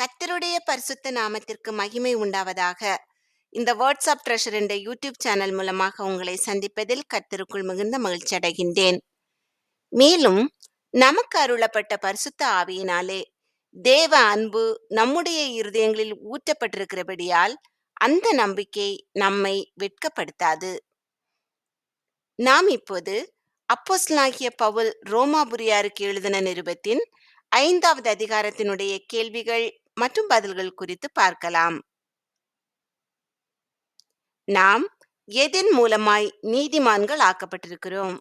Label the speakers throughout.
Speaker 1: கத்தருடைய பரிசுத்த நாமத்திற்கு மகிமை உண்டாவதாக. இந்த வாட்ஸ்அப் ட்ரெஷர் என்ற யூடியூப் சேனல் மூலமாக உங்களை சந்திப்பதில் கத்தருக்குள் மிகுந்த மகிழ்ச்சி அடைகின்றேன். மேலும் நமக்கு அருளப்பட்ட பரிசுத்த ஆவியினாலே தேவ அன்பு நம்முடைய இருதயங்களில் ஊற்றப்பட்டிருக்கிறபடியால் அந்த நம்பிக்கை நம்மை வெட்கப்படுத்தாது. நாம் இப்போது அப்போஸ்லாகிய பவுல் ரோமாபுரியாருக்கு எழுதின நிருபத்தின் ஐந்தாவது அதிகாரத்தினுடைய கேள்விகள் மற்றும் பதில்கள் குறித்து பார்க்கலாம். நாம் எதன் மூலமாய் நீதிமான்கள் ஆக்கப்பட்டிருக்கிறோம்?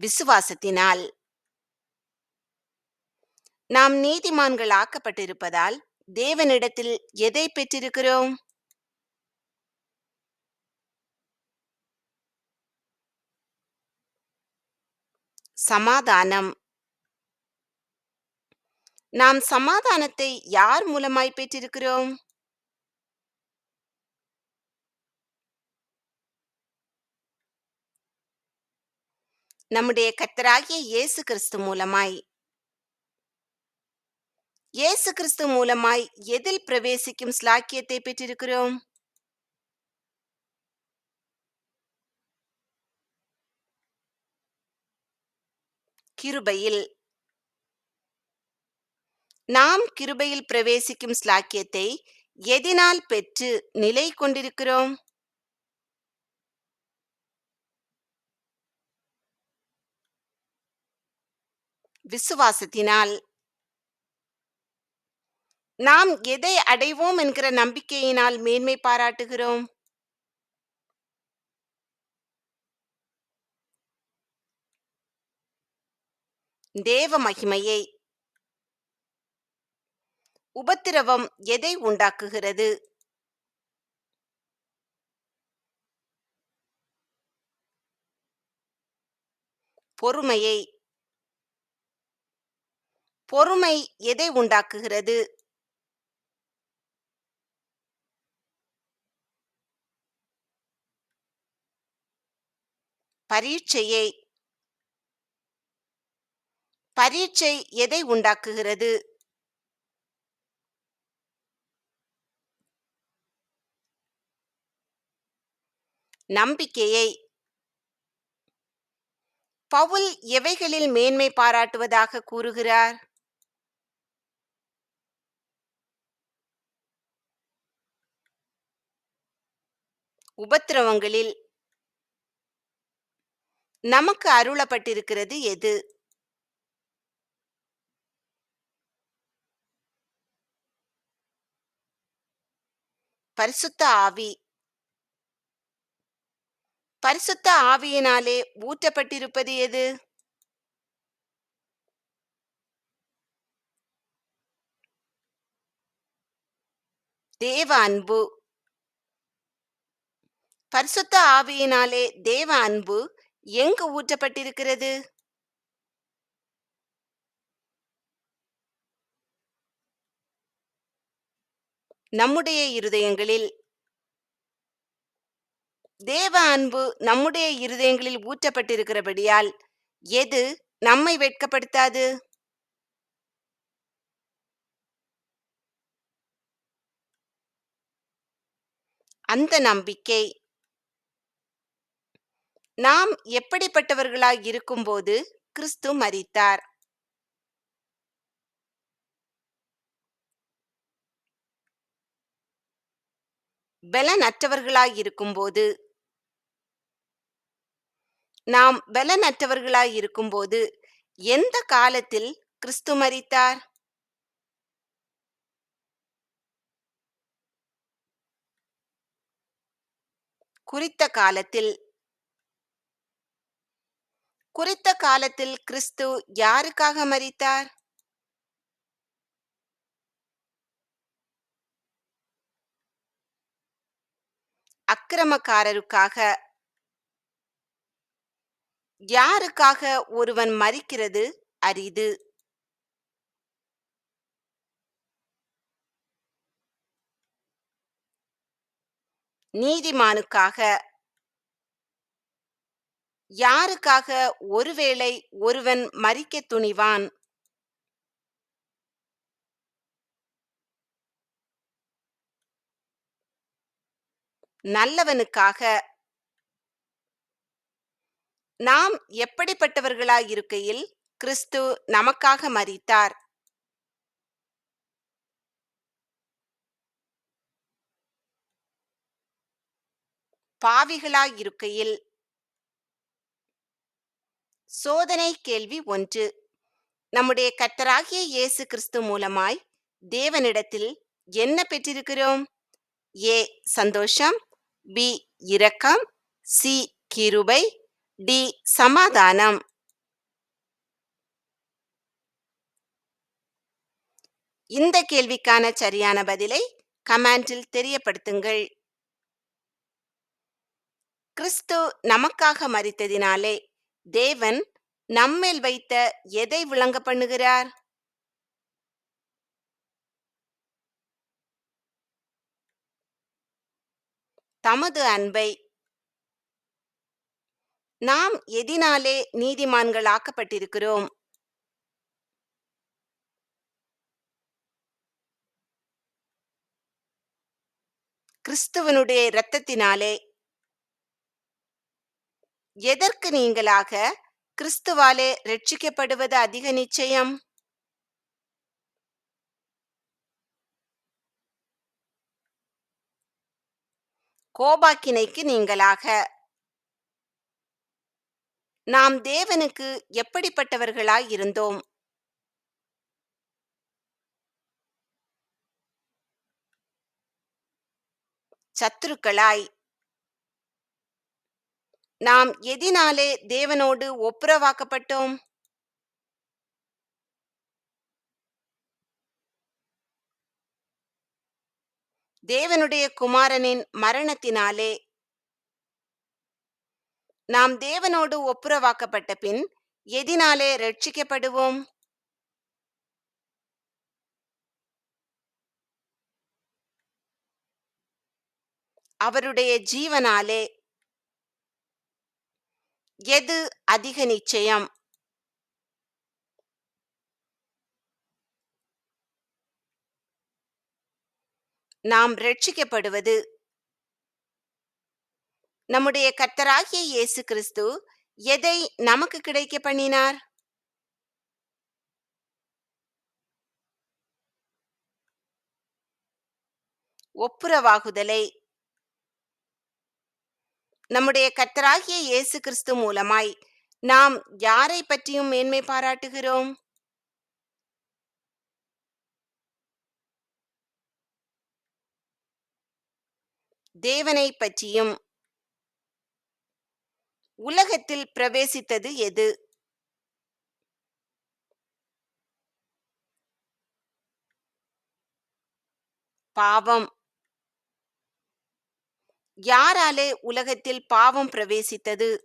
Speaker 1: விசுவாசத்தினால். நாம் நீதிமான்கள் ஆக்கப்பட்டிருப்பதால் தேவனிடத்தில் எதை பெற்றிருக்கிறோம்? சமாதானம். நாம் சமாதானத்தை யார் மூலமாய் பெற்றிருக்கிறோம்? நம்முடைய கத்தராகிய இயேசு கிறிஸ்து மூலமாய். இயேசு கிறிஸ்து மூலமாய் எதில் பிரவேசிக்கும் ஸ்லாக்கியத்தை பெற்றிருக்கிறோம்? கிருபையில். நாம் கிருபையில் பிரவேசிக்கும் ஸ்லாக்கியத்தை எதினால் பெற்று நிலை கொண்டிருக்கிறோம்? விசுவாசத்தினால். நாம் எதை அடைவோம் என்கிற நம்பிக்கையினால் மேன்மை பாராட்டுகிறோம்? தேவ மகிமையை உபத்திரவம் எதை உண்டாக்குகிறது? பொறுமையை. பொறுமை எதை உண்டாக்குகிறது? பரீட்சையை. பரீட்சை எதை உண்டாக்குகிறது? நம்பிக்கையை. பவுல் எவைகளில் மேன்மை பாராட்டுவதாக கூறுகிறார்? உபத்திரவங்களில் நமக்கு அருளப்பட்டிருக்கிறது எது? பரிசுத்த ஆவி. பரிசுத்த ஆவியினாலே ஊற்றப்பட்டிருப்பது எது? தேவ அன்பு. பரிசுத்த ஆவியினாலே தேவ அன்பு எங்கு ஊற்றப்பட்டிருக்கிறது? நம்முடைய இருதயங்களில் தேவ அன்பு நம்முடைய இருதயங்களில் ஊற்றப்பட்டிருக்கிறபடியால் எது நம்மை வெட்கப்படுத்தாது? அந்த நம்பிக்கை நாம் எப்படிப்பட்டவர்களாய் இருக்கும்போது கிறிஸ்து மரித்தார். பலனற்றவர்களாயிருக்கும்போது நாம் பலனற்றவர்களாயிருக்கும்போது எந்த காலத்தில் கிறிஸ்து மரித்தார்? குறித்த காலத்தில். குறித்த காலத்தில் கிறிஸ்து யாருக்காக மறித்தார் அக்கிரமக்காரருக்காக யாருக்காக ஒருவன் மரிக்கிறது அரிது? நீதிமானுக்காக யாருக்காக ஒருவேளை ஒருவன் மரிக்கத் துணிவான்? நல்லவனுக்காக நாம் எப்படிப்பட்டவர்களாயிருக்கையில் கிறிஸ்து நமக்காக மறித்தார் பாவிகளாயிருக்கையில் சோதனை கேள்வி ஒன்று. நம்முடைய கர்த்தராகிய இயேசு கிறிஸ்து மூலமாய் தேவனிடத்தில் என்ன பெற்றிருக்கிறோம்? ஏ சந்தோஷம். பி இரக்கம் சி கிருபை டி சமாதானம். இந்த கேள்விக்கான சரியான பதிலை கமெண்டில் தெரியப்படுத்துங்கள். கிறிஸ்து நமக்காக மறித்ததினாலே தேவன் நம்மேல் வைத்த எதை விளங்க பண்ணுகிறார்? தமது அன்பை நாம் எதினாலே நீதிமான்களாக்கப்பட்டிருக்கிறோம்? கிறிஸ்துவனுடைய இரத்தத்தினாலே எதற்கு நீங்களாக கிறிஸ்துவாலே ரட்சிக்கப்படுவது அதிக நிச்சயம்? கோபாக்கினைக்கு நீங்களாக. நாம் தேவனுக்கு எப்படிப்பட்டவர்களாய் இருந்தோம்? சத்துருக்களாய். நாம் எதினாலே தேவனோடு ஒப்புரவாக்கப்பட்டோம்? தேவனுடைய குமாரனின் மரணத்தினாலே நாம் தேவனோடு ஒப்புரவாக்கப்பட்ட பின் எதினாலே ரட்சிக்கப்படுவோம் அவருடைய ஜீவனாலே எது அதிக நிச்சயம்? நாம் ரட்சிக்கப்படுவது நம்முடைய கர்த்தராகிய இயேசு கிறிஸ்து எதை நமக்கு கிடைக்க பண்ணினார்? ஒப்புரவாகுதலை. நம்முடைய கர்த்தராகிய இயேசு கிறிஸ்து மூலமாய் நாம் யாரை பற்றியும் மேன்மை பாராட்டுகிறோம்? தேவனை பற்றியும் உலகத்தில் பிரவேசித்தது எது? பாவம். யாராலே உலகத்தில் பாவம் பிரவேசித்தது?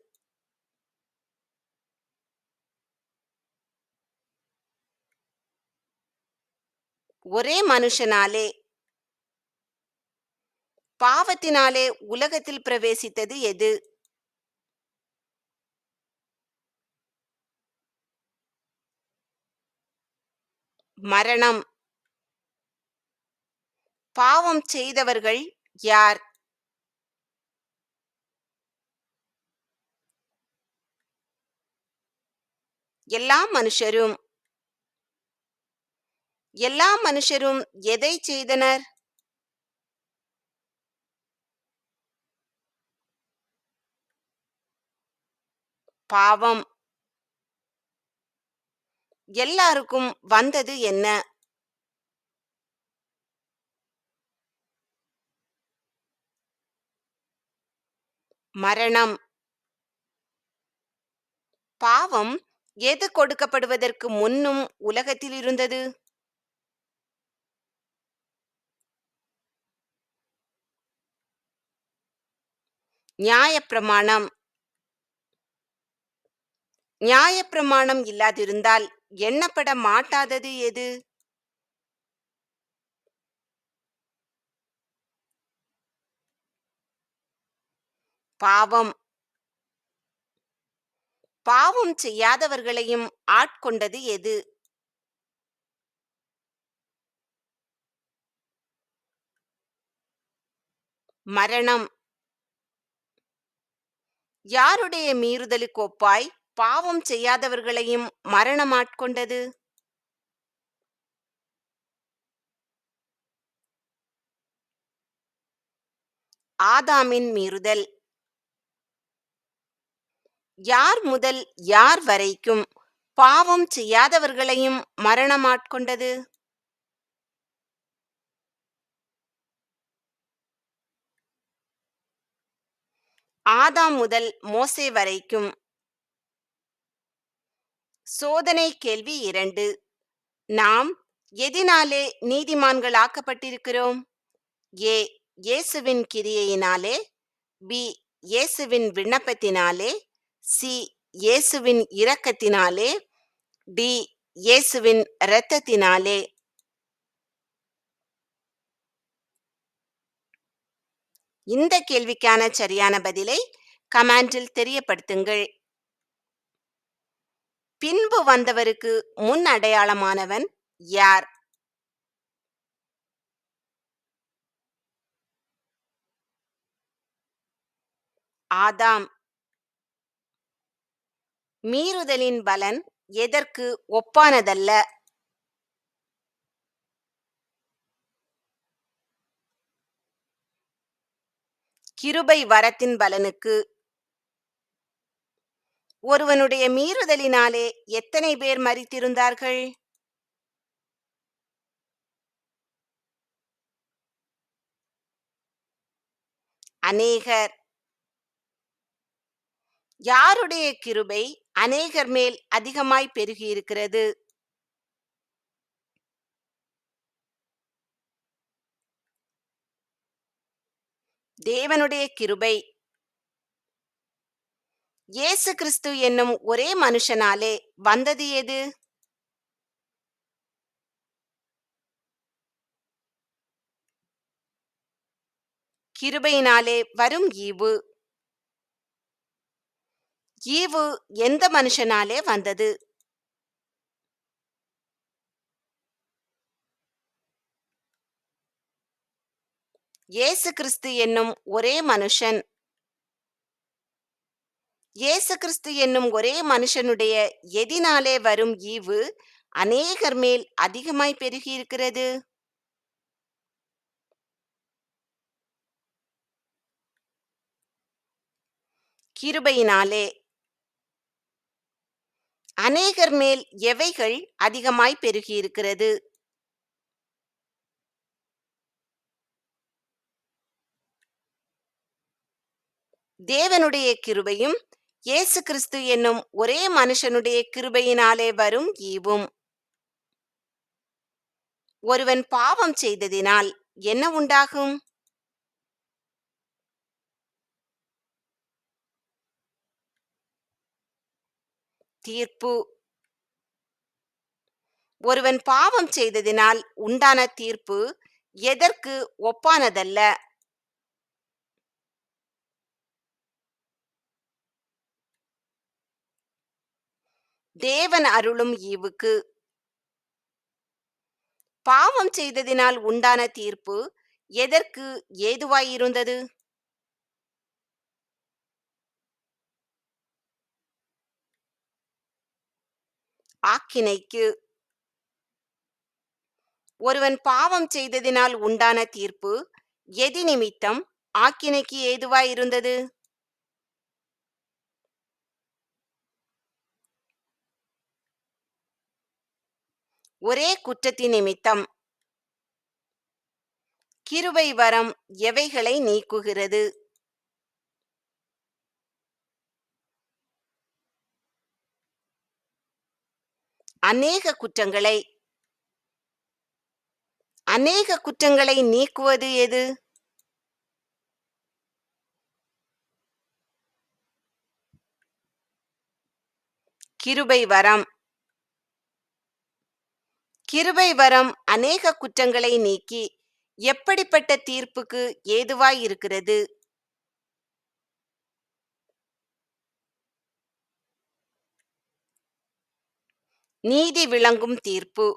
Speaker 1: ஒரே மனுஷனாலே பாவத்தினாலே உலகத்தில் பிரவேசித்தது எது? மரணம். பாவம் செய்தவர்கள் யார்? எல்லா மனுஷரும். எல்லா மனுஷரும் எதை செய்தனர்? பாவம். எல்லாருக்கும் வந்தது என்ன? மரணம். பாவம் எது கொடுக்கப்படுவதற்கு முன்னும் உலகத்தில் இருந்தது? நியாயப்பிரமாணம். நியாயப்பிரமாணம் இல்லாதிருந்தால் எண்ணப்பட மாட்டாதது எது? பாவம். பாவம் செய்யாதவர்களையும் ஆட்கொண்டது எது? மரணம். யாருடைய மீறுதலுக்கு ஒப்பாய்? பாவம் செய்யாதவர்களையும் மரணம் ஆட்கொண்டது? ஆதாமின் மீறுதல். யார் முதல் யார் வரைக்கும் பாவம் செய்யாதவர்களையும் மரணம் ஆட்கொண்டது? ஆதாம் முதல் மோசே வரைக்கும் சோதனை கேள்வி இரண்டு. நாம் எதினாலே நீதிமான்கள் ஆக்கப்பட்டிருக்கிறோம்? ஏ. இயேசுவின் கிரியையினாலே. பி. இயேசுவின் விண்ணப்பத்தினாலே. சி. இயேசுவின் இரக்கத்தினாலே. டி. இயேசுவின் இரத்தத்தினாலே. இந்த கேள்விக்கான சரியான பதிலை கமாண்டில் தெரியப்படுத்துங்கள். பின்பு வந்தவருக்கு முன் அடையாளமானவன் யார்? ஆதாம். மீறுதலின் பலன் எதற்கு ஒப்பானதல்ல? கிருபை வரத்தின் பலனுக்கு ஒருவனுடைய மீறுதலினாலே எத்தனை பேர் மறித்திருந்தார்கள் அநேகர். யாருடைய கிருபை அநேகர் மேல் அதிகமாய் பெருகியிருக்கிறது? தேவனுடைய கிருபை இயேசு கிறிஸ்து என்னும் ஒரே மனுஷனாலே வந்தது எது? கிருபையினாலே வரும் ஈவு. ஈவு எந்த மனுஷனாலே வந்தது? இயேசு கிறிஸ்து என்னும் ஒரே மனுஷன் இயேசு கிறிஸ்து என்னும் ஒரே மனுஷனுடைய எதினாலே வரும் ஈவு அநேகர் மேல் அதிகமாய் பெருகியிருக்கிறது கிருபையினாலே அநேகர் மேல் எவைகள் அதிகமாய் பெருகியிருக்கிறது தேவனுடைய கிருபையும் இயேசு கிறிஸ்து என்னும் ஒரே மனுஷனுடைய கிருபையினாலே வரும் ஈவும். ஒருவன் பாவம் செய்ததினால் என்ன உண்டாகும்? தீர்ப்பு. ஒருவன் பாவம் செய்ததினால் உண்டான தீர்ப்பு எதற்கு? ஒப்பானதல்ல. தேவன் அருளும் ஈவுக்கு. பாவம் செய்ததினால் உண்டான தீர்ப்பு எதற்கு ஏதுவாயிருந்தது ஆக்கினைக்கு. ஒருவன் பாவம் செய்ததினால் உண்டான தீர்ப்பு எதி நிமித்தம் ஆக்கினைக்கு ஏதுவாயிருந்தது ஒரே குற்றத்தின் நிமித்தம் கிருபை வரம் எவைகளை நீக்குகிறது? அநேக குற்றங்களை அநேக குற்றங்களை நீக்குவது எது? கிருபை வரம் கிருபை வரம் அநேக குற்றங்களை நீக்கி எப்படிப்பட்ட தீர்ப்புக்கு ஏதுவாய் இருக்கிறது? நீதி விளங்கும் தீர்ப்பு.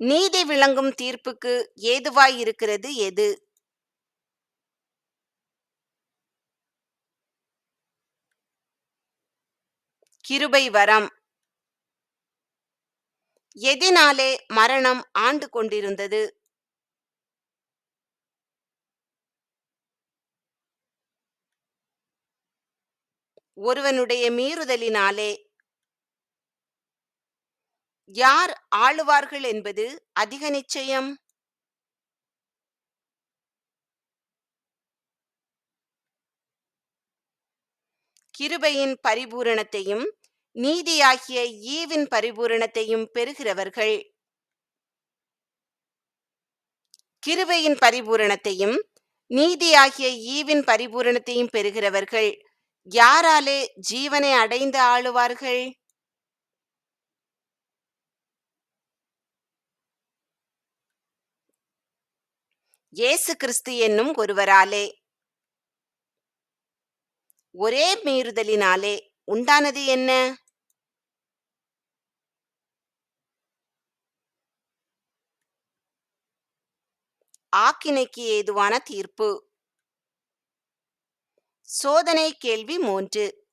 Speaker 1: நீதி விளங்கும் தீர்ப்புக்கு ஏதுவாயிருக்கிறது எது? கிருபை வரம் எதினாலே மரணம் ஆண்டு கொண்டிருந்தது? ஒருவனுடைய மீறுதலினாலே. யார் ஆளுவார்கள் என்பது அதிக நிச்சயம். கிருபையின் பரிபூரணத்தையும் நீதியாகிய ஈவின் பரிபூரணத்தையும் பெறுகிறவர்கள். கிருபையின் பரிபூரணத்தையும் நீதியாகிய ஈவின் பரிபூரணத்தையும் பெறுகிறவர்கள். யாராலே ஜீவனை அடைந்து ஆளுவார்கள்? இயேசு கிறிஸ்து என்னும் ஒருவராலே. ஒரே மீறுதலினாலே உண்டானது என்ன? ஆக்கினைக்கு ஏதுவான தீர்ப்பு? சோதனை கேள்வி மூன்று.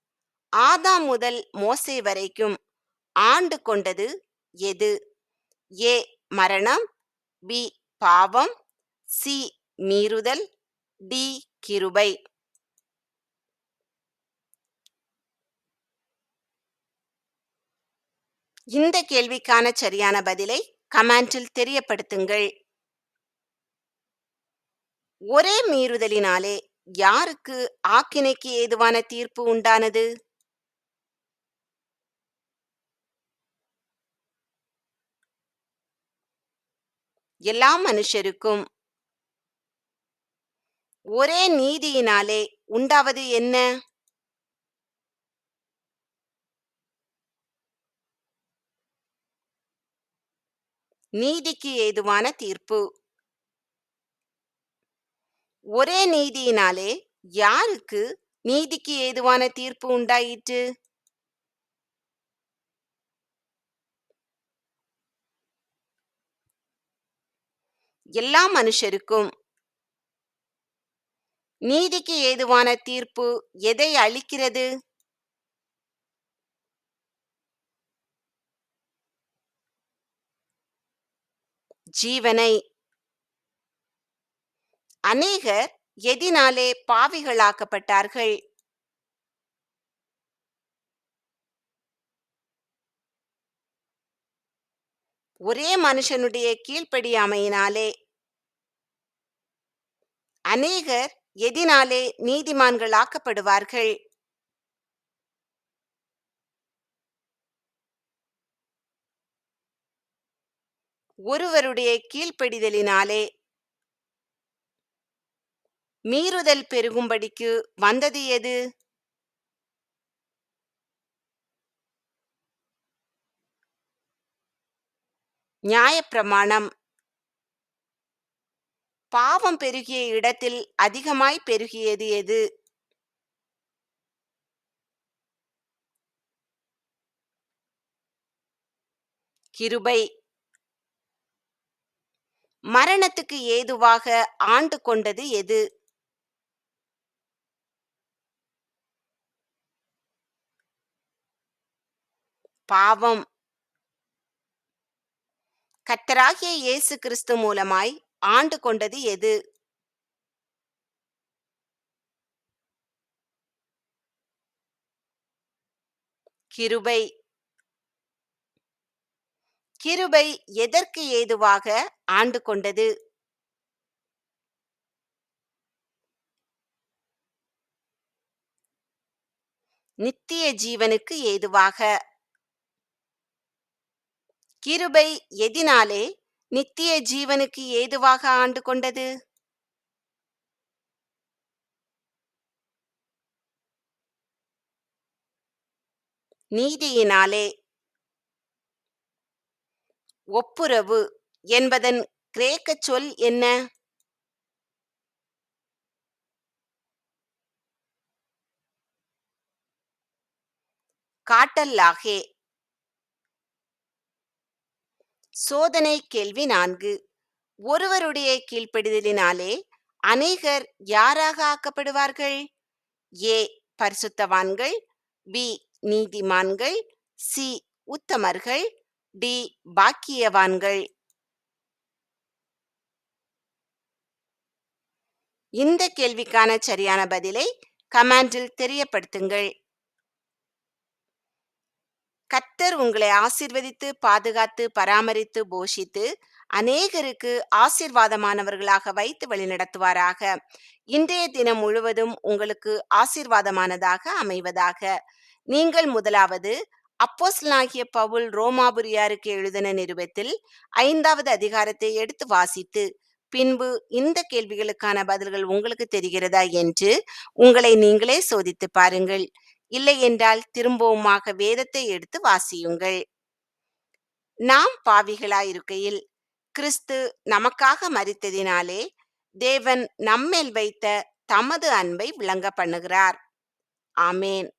Speaker 1: ஆதாம் முதல் மோசே வரைக்கும் ஆண்டு கொண்டது எது? ஏ மரணம் பி பாவம் சி மீறுதல் டி கிருபை. இந்த கேள்விக்கான சரியான பதிலை கமெண்டில் தெரியப்படுத்துங்கள். ஒரே மீறுதலினாலே யாருக்கு ஆக்கினைக்கு ஏதுவான தீர்ப்பு உண்டானது? எல்லா மனுஷருக்கும். ஒரே நீதியினாலே உண்டாவது என்ன? நீதிக்கு ஏதுவான தீர்ப்பு ஒரே நீதியினாலே யாருக்கு நீதிக்கு ஏதுவான தீர்ப்பு உண்டாயிற்று? எல்லா மனுஷருக்கும் நீதிக்கு ஏதுவான தீர்ப்பு எதை அளிக்கிறது? ஜீவனை அநேகர் எதினாலே பாவிகளாக்கப்பட்டார்கள். ஒரே மனுஷனுடைய கீழ்ப்படியாமையினாலே. அநேகர் எதினாலே நீதிமான்களாக்கப்படுவார்கள். ஒருவருடைய கீழ்ப்படிதலினாலே மீறுதல் பெருகும்படிக்கு வந்தது எது? நியாயப்பிரமாணம். பாவம் பெருகிய இடத்தில் அதிகமாய் பெருகியது எது? கிருபை. மரணத்துக்கு ஏதுவாக ஆண்டு கொண்டது எது? பாவம். கத்தராகிய இயேசு கிறிஸ்து மூலமாய் ஆண்டு கொண்டது எது? கிருபை. கிருபை எதற்கு ஏதுவாக ஆண்டு கொண்டது? நித்திய ஜீவனுக்கு ஏதுவாக. கிருபை எதினாலே நித்திய ஜீவனுக்கு ஏதுவாக ஆண்டு கொண்டது? நீதியினாலே ஒப்புரவு என்பதன் கிரேக்க சொல் என்ன? காட்டல்லாகே சோதனை கேள்வி நான்கு. ஒருவருடைய கீழ்ப்படிதலினாலே அநேகர் யாராக ஆக்கப்படுவார்கள்? ஏ. பரிசுத்தவான்கள் பி. நீதிமான்கள் சி. உத்தமர்கள் டி. பாக்கியவான்கள். இந்த கேள்விக்கான சரியான பதிலை கமெண்டில் தெரியப்படுத்துங்கள். கத்தர் உங்களை ஆசிர்வதித்து பாதுகாத்து பராமரித்து போஷித்து அநேகருக்கு ஆசிர்வாதமானவர்களாக வைத்து வழிநடத்துவாராக இன்றைய தினம் முழுவதும் உங்களுக்கு ஆசிர்வாதமானதாக அமைவதாக. நீங்கள் முதலாவது அப்போஸ்லாகிய பவுல் ரோமாபுரியாருக்கு எழுதின நிருபத்தில் ஐந்தாவது அதிகாரத்தை எடுத்து வாசித்து பின்பு இந்த கேள்விகளுக்கான பதில்கள் உங்களுக்கு தெரிகிறதா என்று உங்களை நீங்களே சோதித்து பாருங்கள். இல்லை என்றால் திரும்பவுமாக வேதத்தை எடுத்து வாசியுங்கள். நாம் பாவிகளாயிருக்கையில் கிறிஸ்து நமக்காக மரித்ததினாலே தேவன் நம்மேல் வைத்த தமது அன்பை விளங்க பண்ணுகிறார் ஆமேன்.